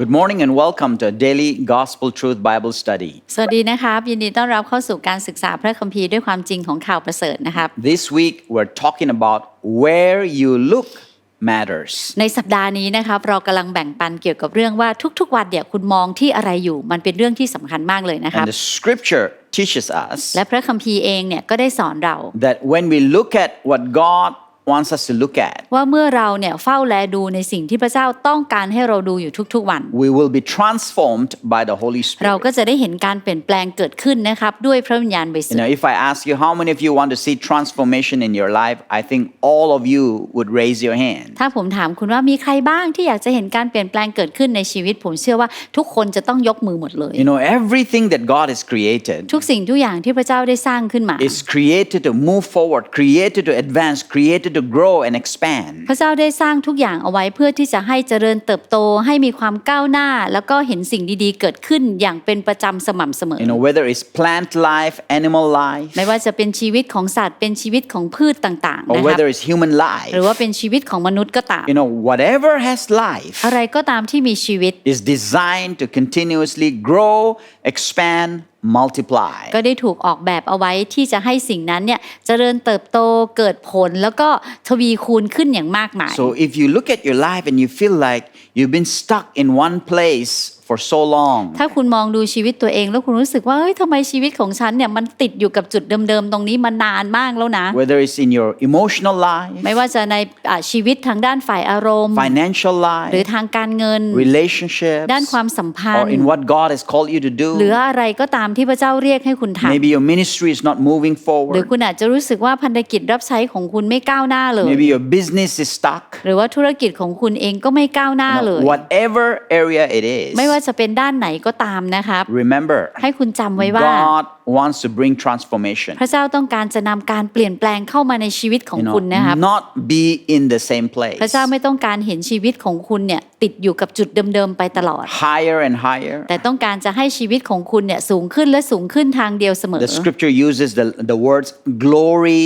Good morning and welcome to a daily Gospel Truth Bible study. สวัสดีนะครับ ยินดีต้อนรับเข้าสู่การศึกษาพระคัมภีร์ด้วยความจริงของข่าวประเสริฐนะครับ This week we're talking about where you look matters. ในสัปดาห์นี้นะครับเรากำลังแบ่งปันเกี่ยวกับเรื่องว่าทุกๆวันเนี่ยคุณมองที่อะไรอยู่มันเป็นเรื่องที่สำคัญมากเลยนะครับ And the scripture teaches us และพระคัมภีร์เองเนี่ยก็ได้สอนเรา that when we look at what God wants us to look at, ว่าเมื่อเราเนี่ยเฝ้าแลดูในสิ่งที่พระเจ้าต้องการให้เราดูอยู่ทุกๆวัน we will be transformed by the Holy เรา Spirit. ก็จะได้เห็นการเปลี่ยนแปลงกิดขึ้นนะครับด้วยพระวิญญาณบริสุ You ท know, ธิ์ if I ask you how many of you want to see transformation in your life, I think all of you would raise your hand. ถ้าผมถามคุณว่ามีใครบ้างที่อยากจะเห็นการเปลี่ยนแปลงเกิดขึ้นในชีวิต ผมเชื่อว่าทุกคนจะต้องยกมือหมดเลย You know, everything that God has created ทุกสิ่งทุกอย่างที่พระเจ้าได้สร้างขึ้นมา is created to move forward, created to advance, created to grow and expand. พระเจ้าได้สร้างทุกอย่างเอาไว้เพื่อที่จะให้เจริญเติบโตให้มีความก้าวหน้า แล้วก็เห็นสิ่งดีๆ เกิดขึ้นอย่างเป็นประจำสม่ำเสมอ You know, whether it's plant life, animal life, ไม่ว่าจะเป็นชีวิตของสัตว์เป็นชีวิตของพืชต่างๆ or นะครับ whether it's human หรือ life, ว่าเป็นชีวิตของมนุษย์ก็ตาม you know, whatever has life อะไรก็ตามที่มีชีวิต is designed to continuously grow, expand, multiply. ก็ได้ถูกออกแบบเอาไว้ที่จะให้สิ่งนั้นเนี่ยเจริญเติบโตเกิดผลแล้วก็ทวีคูณขึ้นอย่างมากมาย So if you look at your life and you feel like you've been stuck in one place for so long, ถ้าคุณมองดูชีวิตตัวเองแล้วคุณรู้สึกว่าเฮ้ยทำไมชีวิตของฉันเนี่ยมันติดอยู่กับจุดเดิมๆตรงนี้มานานมากแล้วนะ whether it's in your emotional life, ไม่ว่าจะในอะชีวิตทางด้านฝ่ายอารมณ์ financial หรือ life, ทางการเงิน relationships, ด้านความสัมพัน or ธ์ in what God has called you to หรือ do. อะไรก็ตามที่พระเจ้าเรียกให้คุณท Maybe your ministry is not moving ำหรือ forward. คุณอาจจะรู้สึกว่าพันธกิจรับใช้ของคุณไม่ก้าวหน้าเลย Maybe your business is stuck. หรือว่าธุรกิจของคุณเองก็ไม่ก้าวหน้า You know, เลย whatever area it ไม่ว่า is, จะเป็นด้านไหนก็ตามนะครับ remember, ให้คุณจำไว้ว่า God wants to bring transformation. พระเจ้าต้องการจะนำการเปลี่ยนแปลงเข้ามาในชีวิตของ You know, คุณนะครับ not be in the same พระ place. เจ้าไม่ต้องการเห็นชีวิตของคุณเนี่ยติดอยู่กับจุดเดิมๆไปตลอด Higher and higher. แต่ต้องการจะให้ชีวิตของคุณเนี่ยสูงขึ้นและสูงขึ้นทางเดียวเสมอ The scripture uses the, the words glory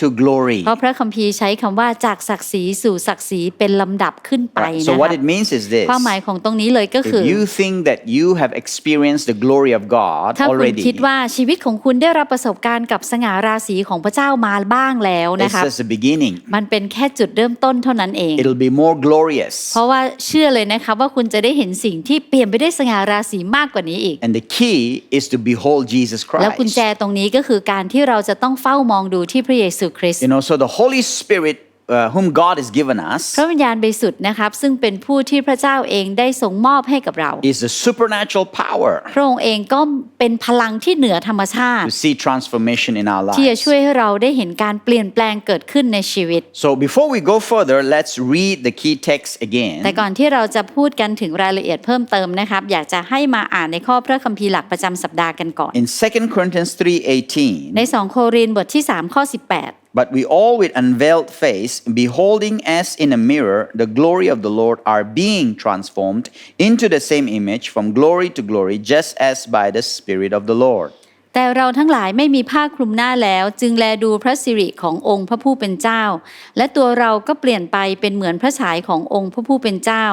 to glory. เพราะพระคัมภีร์ใช้คำว่าจากศักดิ์ศรีสู่ศักดิ์ศรีเป็นลำดับขึ้นไป Right, นะ So ค what รับ it means is this. ความหมายของตรงนี้เลยก็คือ If you think that you have experienced the glory of God ถ้าคุณ already, คิดว่าชีวิตของคุณได้รับประสบการณ์กับสง่าราศีของพระเจ้ามาบ้างแล้วนะ it's ครับ just the beginning. มันเป็นแค่จุดเริ่มต้นเท่านั้นเอง It'll be more glorious. เพราะว่าเชื่อเลยนะครับว่าคุณจะได้เห็นสิ่งที่เปลี่ยนไปได้วยสง่าราศีมากกว่านี้อีก And the key is to behold Jesus แล้วกุญ Christ. แจตรงนี้ก็คือการที่เราจะต้องเฝ้ามองดูที่พระเยซูคริสต์ You know, so the Holy Spirit, uh, whom God has given พ us, ระวิญญาณบริสุทธิ์นะครับซึ่งเป็นผู้ที่พระเจ้าเองได้ทรงมอบให้กับเรา is a supernatural power พระองค์เองก็เป็นพลังที่เหนือธรรมชาติ to see transformation in our ที่จะ lives. ช่วยให้เราได้เห็นการเปลี่ยนแปลงเกิดขึ้นในชีวิต So before we go further, let's read the key text แต่ again. ก่อนที่เราจะพูดกันถึงรายละเอียดเพิ่มเติมนะครับอยากจะให้มาอ่านในข้อพระคัมภีร์หลักประจำสัปดาห์กันก่อน In 2 Corinthians 3:18, ใน 2 โครินธ์บทที่ 3 ข้อ 18 But we all with unveiled face, beholding as in a mirror the glory of the Lord, are being transformed into the same image from glory to glory, just as by the Spirit of the Lord. แต่เราทั้งหลายไม่มีผ้าคลุมหน้าแล้ว จึงแลดูพระสิริขององค์พระผู้เป็นเจ้า และตัวเราก็เปลี่ยนไปเป็นเหมือนพระฉายขององค์พระผู้เป็นเจ้า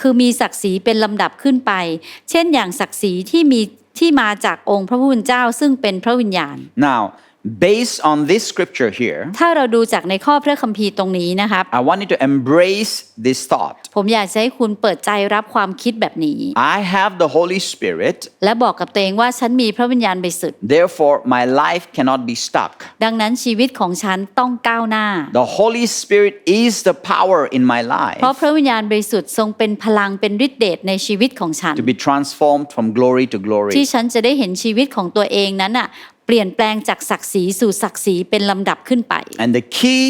คือมีศักดิ์ศรีเป็นลำดับขึ้นไป เช่นอย่างศักดิ์ศรีที่มีที่มาจากองค์พระผู้เป็นเจ้าซึ่งเป็นพระวิญญาณ Now, based on this scripture here, ถ้าเราดูจากในข้อพระคัมภีร์ตรงนี้นะครับ I want you to embrace this thought. ผมอยากจะให้คุณเปิดใจรับความคิดแบบนี้ I have the Holy Spirit, และบอกกับตัวเองว่าฉันมีพระวิญญาณบริสุทธิ์ therefore my life cannot be stuck. ดังนั้นชีวิตของฉันต้องก้าวหน้า The Holy Spirit is the power in my life เพราะพระวิญญาณบริสุทธิ์ทรงเป็นพลังเป็นฤทธิเดชในชีวิตของฉัน to be transformed from glory to ที่ glory. ฉันจะได้เห็นชีวิตของตัวเองนั้นน่ะ เปลี่ยนแปลงจากศักดิ์ศรีสู่ศักดิ์ศรีเป็นลำดับขึ้นไป And the key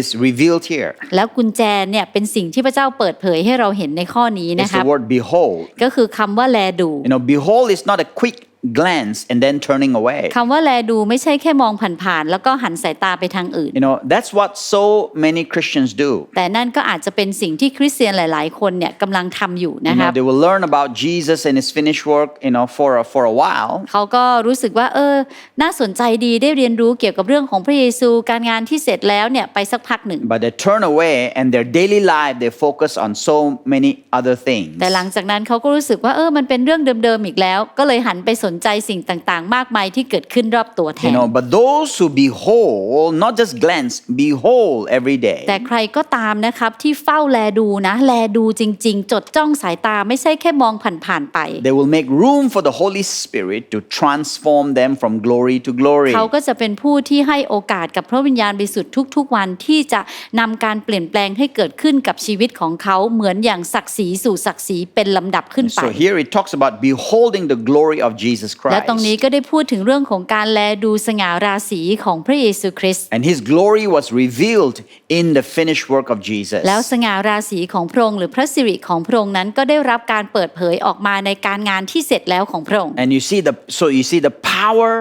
is revealed here. แล้วกุญแจเนี่ยเป็นสิ่งที่พระเจ้าเปิดเผยให้เราเห็นในข้อนี้นะ It's ครับ the word behold. ก็คือคำว่าแลดู You know, behold is not a quick glance and then turning away. คำว่าแลดูไม่ใช่แค่มองผ่านๆแล้วก็หันสายตาไปทางอื่น You know, that's what so many Christians do. แต่นั่นก็อาจจะเป็นสิ่งที่คริสเตียนหลายๆคนเนี่ยกำลังทำอยู่ You นะค know, รับ they will learn about Jesus and his finished work, you know, for a, for a while. เขาก็รู้สึกว่าเออน่าสนใจดีได้เรียนรู้เกี่ยวกับเรื่องของพระเยซูการงานที่เสร็จแล้วเนี่ยไปสักพักหนึ่ง But they turn away and their daily life they focus on so many other things. แต่หลังจากนั้นเขาก็รู้สึกว่าเออมันเป็นเรื่องเดิมๆอีกแล้ว ก็เลยหันไปสนใจสิ่งต่างๆ มากมายที่เกิดขึ้นรอบตัวแท You น know, but those who behold, not just glance, behold every day. แต่ใครก็ตามนะครับที่เฝ้าแลดูนะ แลดูจริง ๆ จดจ้องสายตาไม่ใช่แค่มองผ่านๆไป They will make room for the Holy Spirit to transform them from glory to glory. เขาก็จะเป็นผู้ที่ให้โอกาสกับพระวิญญาณบริสุทธิ์ทุก ๆ วันที่จะนำการเปลี่ยนแปลงให้เกิดขึ้นกับชีวิตของเขาเหมือนอย่างศักดิ์ศรีสู่ศักดิ์ศรีเป็นลำดับขึ้นไป So here it talks about beholding the glory of Jesus และ Christ. ตรงนี้ก็ได้พูดถึงเรื่องของการแลดูสง่าราศีของพระเยซูคริสต์ And his glory was revealed in the finished work of Jesus. แล้วสง่าราศีของพระองค์หรือพระสิริของพระองค์นั้นก็ได้รับการเปิดเผยออกมาในการงานที่เสร็จแล้วของพระองค์ And you see the so you see the power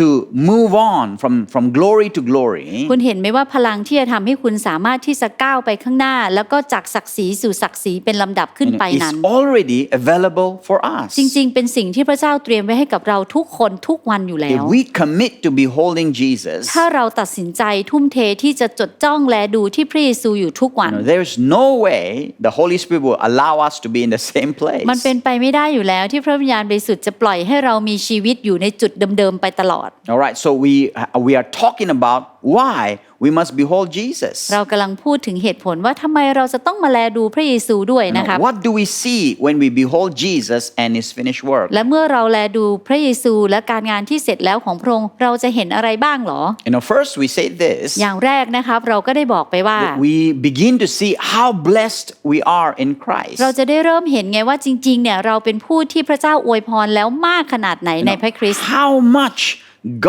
to move on from, from glory to glory คุณเห็นไหมว่าพลังที่จะทำให้คุณสามารถที่จะก้าวไปข้างหน้า แล้วก็จากศักดิ์ศรีสู่ศักดิ์ศรีเป็นลำดับขึ้น you ไป know, นั้น is already available for us. จริงๆ เป็นสิ่งที่พระเจ้าเตรียมไว้ให้กับเราทุกคนทุกวันอยู่แล้ If ว we commit to beholding Jesus, ถ้าเราตัดสินใจทุ่มเทที่จะจดจ้องแลดูที่พระเยซูอยู่ทุกวัน you know, there's no way the Holy Spirit will allow us to be in the same place. มันเป็นไปไม่ได้อยู่แล้วที่พระวิญญาณบริสุทธิ์จะปล่อยให้เรามีชีวิตอยู่ในจุดเดิมๆไปตลอด All right, so we we are talking about why we must behold Jesus. เรากำลังพูดถึงเหตุผลว่าทำไมเราจะต้องมาแลดูพระเยซูด้วย You know, นะครับ what do we see when we behold Jesus and his finished work? และเมื่อเราแลดูพระเยซูและการงานที่เสร็จแล้วของพระองค์เราจะเห็นอะไรบ้างหรอ You know, first we say this อย่างแรกนะครับเราก็ได้บอกไปว่า that we begin to see how blessed we are in Christ. เราจะได้เริ่มเห็นไงว่าจริงๆเนี่ยเราเป็นผู้ที่พระเจ้าอวยพรแล้วมากขนาดไหน You ใน know, พระคริสต์ how much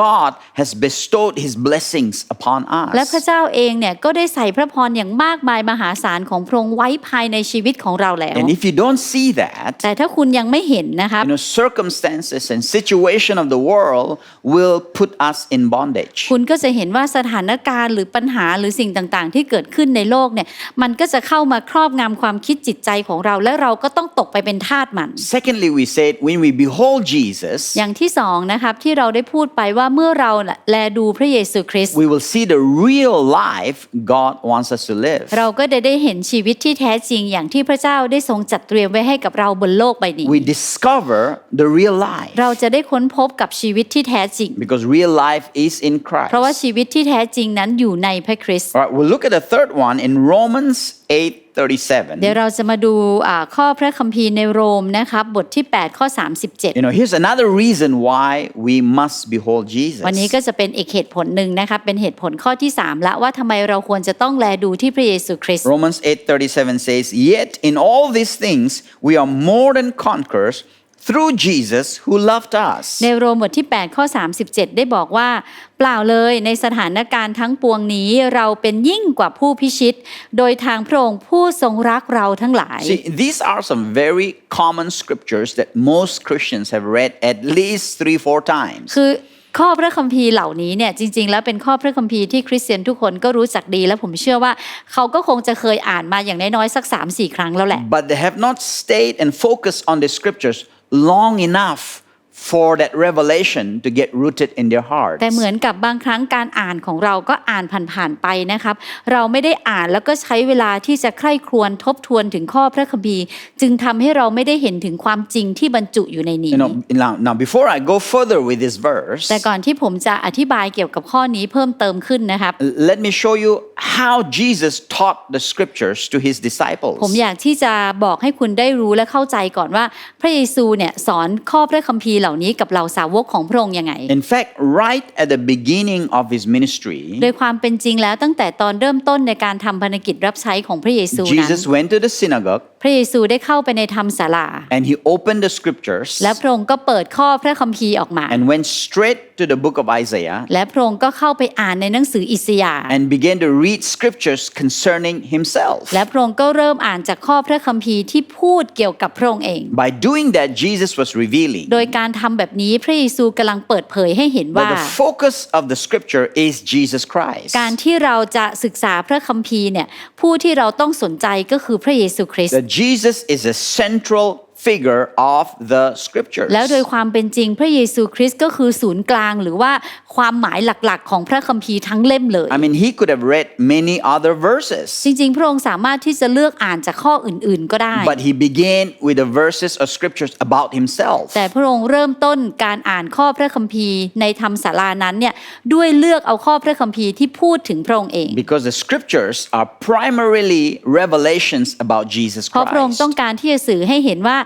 God has bestowed his blessings upon และพระ us. เจ้าเองเนี่ยก็ได้ใส่พระพรอย่างมากมายมหาศาลของพระองค์ไว้ภายในชีวิตของเราแล้ว And if you don't see that, แต่ถ้าคุณยังไม่เห็นนะครับ you know, circumstances and situation of the world will put us in bondage. คุณก็จะเห็นว่าสถานการณ์หรือปัญหาหรือสิ่งต่างๆ ที่เกิดขึ้นในโลกเนี่ยมันก็จะเข้ามาครอบงำความคิดจิตใจของเรา และเราก็ต้องตกไปเป็นทาสมัน Secondly, we said when we behold Jesus, อย่างที่สองนะครับที่เราได้พูดไปว่าเมื่อเราแลดูพระเยซูคริสต์ we will see the real life God wants us to live. เราก็ได้ได้เห็นชีวิตที่แท้จริงอย่างที่พระเจ้าได้ทรงจัดเตรียมไว้ให้กับเราบนโลกใบนี้ We discover the real life เราจะได้ค้นพบกับชีวิตที่แท้จริง because real life is in เพราะว่า Christ. ชีวิตที่แท้จริงนั้นอยู่ในพระคริสต์ All right, we'll look at the third one in Romans 8เดี๋ยว 37. เราจะมาดูอ่าข้อพระคัมภีร์ในโรมนะครับบทที่ 8 ข้อ 37 You know, here's another reason why we must behold Jesus. วันนี้ก็จะเป็นอีกเหตุผลหนึ่งนะครับเป็นเหตุผลข้อที่ 3 ละว่าทำไมเราควรจะต้องแลดูที่พระเยซูคริสต์ Romans 8:37 says, "Yet in all these things we are more than conquerors through Jesus who loved us." ในโรมบทที่ 8 ข้อ 37 ได้บอกว่า เปล่าเลยในสถานการณ์ทั้งปวงนี้เราเป็นยิ่งกว่าผู้พิชิต โดยทางพระองค์ผู้ทรงรักเราทั้งหลาย See, these are some very common scriptures that most Christians have read at least 3-4 times. คือข้อพระคัมภีร์เหล่านี้เนี่ยจริง ๆ แล้วเป็นข้อพระคัมภีร์ที่คริสเตียนทุกคนก็รู้จักดี และผมเชื่อว่าเขาก็คงจะเคยอ่านมาอย่างน้อยๆสัก3-4 ครั้งแล้วแหละ But they have not stayed and focused on the scriptures long enough for that revelation to get rooted in their hearts. แต่เหมือนกับบางครั้งการอ่านของเราก็อ่านผ่านๆไปนะครับ เราไม่ได้อ่านแล้วก็ใช้เวลาที่จะใคร่ครวญทบทวนถึงข้อพระคัมภีร์จึงทำให้เราไม่ได้เห็นถึงความจริงที่บรรจุอยู่ในนี้ You know, now, now before I go further with this verse, แต่ก่อนที่ผมจะอธิบายเกี่ยวกับข้อนี้เพิ่มเติมขึ้นนะครับ let me show you how Jesus taught the scriptures to his disciples. ผมอยากที่จะบอกให้คุณได้รู้และเข้าใจก่อนว่า พระเยซูเนี่ยสอนข้อพระคัมภีร์เหล่านี้กับเหล่าสาวกของพระองค์ยังไง In fact, right at the beginning of his ministry, โดยความเป็นจริงแล้วตั้งแต่ตอนเริ่มต้นในการทำภารกิจรับใช้ของพระเยซูนั้น Jesus went to the synagogue พระเยซูได้เข้าไปในธรรมศาลา and he opened the scriptures และพระองค์ก็เปิดข้อพระคัมภีร์ออกมา and went straight to the book of Isaiah และพระองค์ก็เข้าไปอ่านในหนังสืออิสยาห์ and began to read scriptures concerning himself. และพระองค์ก็เริ่มอ่านจากข้อพระคัมภีร์ที่พูดเกี่ยวกับพระองค์เอง By doing that, Jesus was revealing โดยการทำแบบนี้พระเยซูกำลังเปิดเผยให้เห็นว่า that the focus of the scripture is Jesus Christ. การที่เราจะศึกษาพระคัมภีร์เนี่ยผู้ที่เราต้องสนใจก็คือพระเยซูคริสต์ That Jesus is a central figure of the scriptures. แล้วโดยความเป็นจริงพระเยซูคริสต์ก็คือศูนย์กลางหรือว่าความหมายหลักๆ ของพระคัมภีร์ทั้งเล่มเลย I mean, he could have read many other verses, จริงๆ พระองค์สามารถที่จะเลือกอ่านจากข้ออื่นๆ ก็ได้ but he began with the verses of scriptures about himself. แต่พระองค์เริ่มต้นการอ่านข้อพระคัมภีร์ในธรรมศาลานั้นเนี่ยด้วยเลือกเอาข้อพระคัมภีร์ที่พูดถึงพระองค์เอง Because the scriptures are primarily revelations about Jesus เพราะพระองค์ Christ. ต้องการที่จะสื่อให้เห็นว่า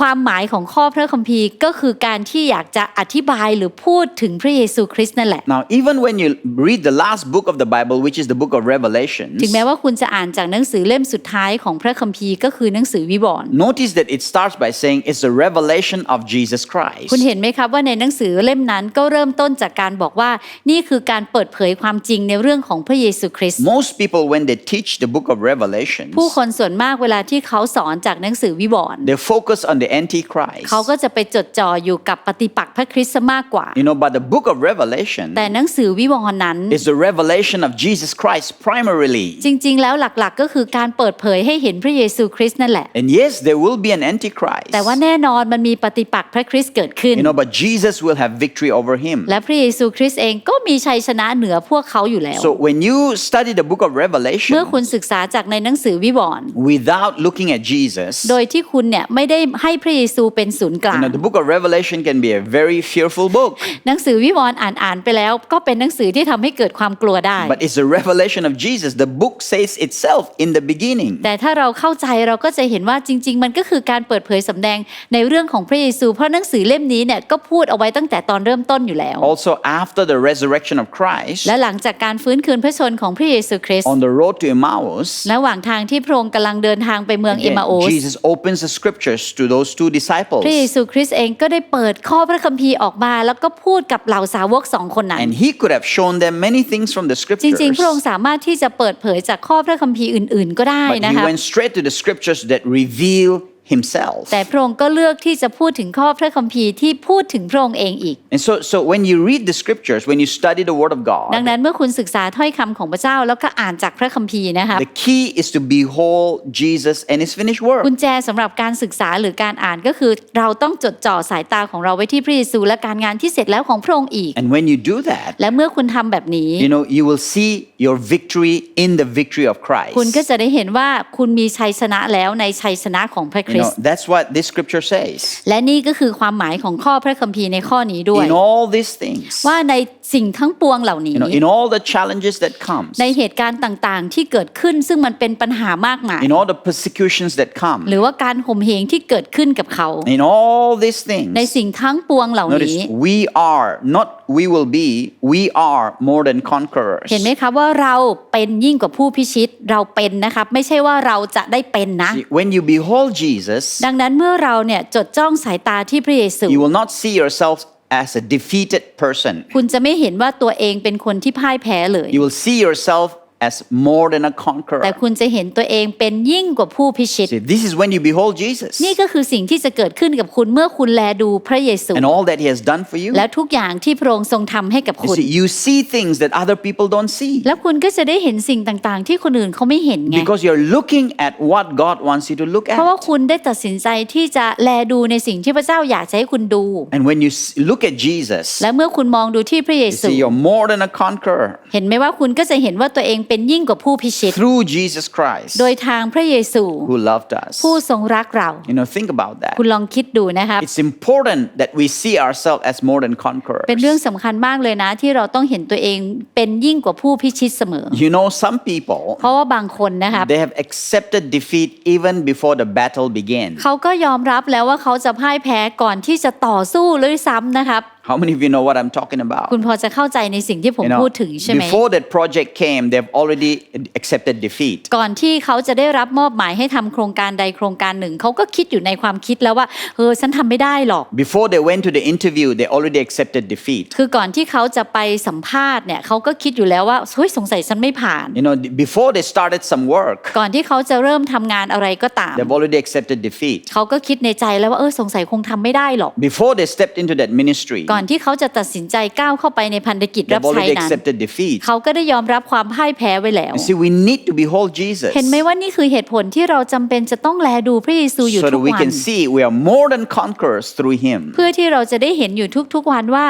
ความหมายของข้อพระคัมภีร์ก็คือการที่อยากจะอธิบายหรือพูดถึงพระเยซูคริสต์นั่นแหละ Now, even when you read the last book of the Bible, which is the book of Revelations, ถึงแม้ว่าคุณจะอ่านจากหนังสือเล่มสุดท้ายของพระคัมภีร์ก็คือหนังสือวิวรณ์ notice that it starts by saying it's the revelation of Jesus Christ. คุณเห็นไหมครับว่าในหนังสือเล่มนั้นก็เริ่มต้นจากการบอกว่านี่คือการเปิดเผยความจริงในเรื่องของพระเยซูคริสต์ Most people, when they teach the book of Revelations, ผู้คนส่วนมากเวลาที่เขาสอนจากหนังสือวิวรณ์ they focus on the Antichrist. เขาก็จะไปจดจ่ออยู่กับปฏิปักษ์พระคริสต์ซะมากกว่า You know, but the book of Revelation แต่หนังสือวิวรณ์นั้น is the revelation of Jesus Christ primarily. จริงๆ แล้วหลักๆ ก็คือการเปิดเผยให้เห็นพระเยซูคริสต์นั่นแหละ And yes, there will be an Antichrist. แต่ว่าแน่นอนมันมีปฏิปักษ์พระคริสต์เกิดขึ้น You know, but Jesus will have victory over him. และพระเยซูคริสต์เองก็มีชัยชนะเหนือพวกเขาอยู่แล้ว So when you study the book of เมื่อ Revelation คุณศึกษาจากในหนังสือวิวรณ์ without looking at Jesus, โดยที่คุณเนี่ยไม่ได้ให้พระเยซูเป็นศูนย์กลา you ง know, the book of Revelation can be a very fearful book. หนังสือวิวรณ์อ่านอ่านไปแล้ว ก็เป็นหนังสือที่ทำให้เกิดความกลัวได้ But it's the revelation of Jesus. The book says itself in the beginning. แต่ถ้าเราเข้าใจเราก็จะเห็นว่าจริง ๆ มันก็คือการเปิดเผยสำแดงในเรื่องของพระเยซู เพราะหนังสือเล่มนี้เนี่ยก็พูดเอาไว้ตั้งแต่ตอนเริ่มต้นอยู่แล้ว Also, after the resurrection of Christ, และหลังจากการฟื้นคืนพระชนของพระเยซูคริสต์ on the road to Emmaus, ระหว่างทางที่พระองค์กำลังเดินทางไปเมืองเอ again, มาโอส Jesus opens the scriptures to those two disciples. พระเยซูคริสต์เองก็ได้เปิดข้อพระคัมภีร์ออกมา แล้วก็พูดกับเหล่าสาวกสองคนนั้น And he could have shown them many things from the จ scriptures. ริงๆ พระองค์สามารถที่จะเปิดเผยจากข้อพระคัมภีร์อื่นๆ ก็ได้ But นะ he คะ went straight to the scriptures that reveal himself. แต่พระองค์ก็เลือกที่จะพูดถึงข้อพระคัมภีร์ที่พูดถึงพระองค์เองอีก And so, so when you read the scriptures, when you study the word of ดัง God, นั้นเมื่อคุณศึกษาถ้อยคำของพระเจ้าแล้วก็อ่านจากพระคัมภีร์นะคะ the key is to behold Jesus and his finished work. กุญแจสำหรับการศึกษาหรือการอ่านก็คือ เราต้องจดจ่อสายตาของเราไว้ที่พระเยซูและการงานที่เสร็จแล้วของพระองค์อีก And when you do that, และเมื่อคุณทำแบบนี้ you know, you will see your victory in the victory of Christ. คุณก็จะได้เห็นว่าคุณมีชัยชนะแล้วในชัยชนะของพระค You ริ know, สต์ that's what this scripture says. และนี่ก็คือความหมายของข้อพระคัมภีร์ในข้อนี้ด้วย In all these things, ว่าในสิ่งทั้งปวงเหล่านี้ you know, in all the challenges that comes, ในเหตุการณ์ต่างๆ ที่เกิดขึ้นซึ่งมันเป็นปัญหามากมาย in all the persecutions that come, หรือว่าการข่มเหงที่เกิดขึ้นกับเขา in all these ใน things, สิ่งทั้งปวงเหล่านี้ notice we are, not we will be, we are more than conquerors. เห็นไหมครับว่าเราเป็นยิ่งกว่าผู้พิชิตเราเป็นนะครับ ไม่ใช่ว่าเราจะได้เป็นนะ See, When you behold Jesus, ดังนั้นเมื่อเราเนี่ยจดจ้องสายตาที่พระเยซู you will not see yourself as a defeated person. คุณจะไม่เห็นว่าตัวเองเป็นคนที่พ่ายแพ้เลย You will see yourself as more than a conqueror. แต่คุณจะเห็นตัวเองเป็นยิ่งกว่าผู้พิชิต See, this is when you behold Jesus นี่ก็คือสิ่งที่จะเกิดขึ้นกับคุณเมื่อคุณแลดูพระเยซู and all that he has done for you. และทุกอย่างที่พระองค์ทรงทำให้กับ You คุณ see, you see things that other people don't see แล้วคุณก็จะได้เห็นสิ่งต่างๆ ที่คนอื่นเขาไม่เห็นไง because you're looking at what God wants you to look เพราะว่า at. คุณได้ตัดสินใจที่จะแลดูในสิ่งที่พระเจ้าอยากจะให้คุณดู And when you s- look at Jesus, และเมื่อคุณมองดูที่พระเย you ซู see you're more than a conqueror เห็นไหมว่าคุณก็จะเห็นว่าตัวเองเป็นยิ่งกว่าผู้พิชิต through Jesus Christ โดยทางพระเยซู who loved us. ผู้ทรงรักเรา You know, think about that. คุณลองคิดดูนะครับ It's important that we see ourselves as more than conquerors. เป็นเรื่องสำคัญมากเลยนะที่เราต้องเห็นตัวเองเป็นยิ่งกว่าผู้พิชิตเสมอ You know, some people, เพราะว่าบางคนนะครับ they have accepted defeat even before the battle began. เขาก็ยอมรับแล้วว่าเขาจะพ่ายแพ้ก่อนที่จะต่อสู้เลยซ้ำนะครับ How many of you know what I'm talking about? คุณพอจะเข้าใจในสิ่งที่ผม You know, พูดถึงใช่ไหม before that project came, they've already accepted defeat. ก่อนที่เขาจะได้รับมอบหมายให้ทำโครงการใดโครงการหนึ่ง เขาก็คิดอยู่ในความคิดแล้วว่าเออฉันทำไม่ได้หรอก Before they went to the interview, they already accepted defeat. คือก่อนที่เขาจะไปสัมภาษณ์เนี่ยเขาก็คิดอยู่แล้วว่าเฮ้ยสงสัยฉันไม่ผ่าน You know, before they started some work, ก่อนที่เขาจะเริ่มทำงานอะไรก็ตาม they've already accepted defeat. เขาก็คิดในใจแล้วว่าเออสงสัยคงทำไม่ได้หรอก Before they stepped into that ministry, ก่อนที่เขาจะตัดสินใจก้าวเข้าไปในพันธกิจรับ they've ใช้ already นั้น accepted defeat. เขาก็ได้ยอมรับความพ่ายแพ้ไว้แล้ว You see, we need to behold Jesus เห็นไหมว่านี่คือเหตุผลที่เราจำเป็นจะต้องแลดูพระเยซูอยู่ so ทุ that ก we วัน can see we are more than conquerors through Him. เพื่อที่เราจะได้เห็นอยู่ทุกๆวันว่า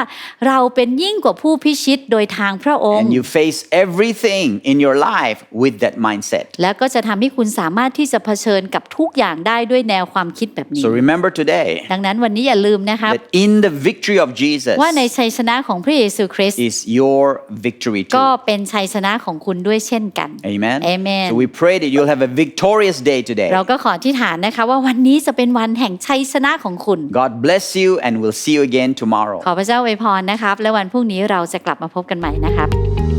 เราเป็นยิ่งกว่าผู้พิชิตโดยทางพระองค์ And you face everything in your life with that mindset. แล้วก็จะทำให้คุณสามารถที่จะเผชิญกับทุกอย่างได้ด้วยแนวความคิดแบบนี้ So remember today ดังนั้นวันนี้อย่าลืมนะครับ that in the victory of Jesus ว่าในชัยชนะของพระเยซูคริสต์ is your victory ก็ too. เป็นชัยชนะของคุณด้วยเช่นกัน Amen. Amen. So we pray that you'll have a victorious day today. เราก็ขอที่ฐานนะคะว่าวันนี้จะเป็นวันแห่งชัยชนะของคุณ God bless you and we'll see you again tomorrow. ขอพระเจ้าอวยพรนะครับ และวันพรุ่งนี้เราจะกลับมาพบกันใหม่นะครับ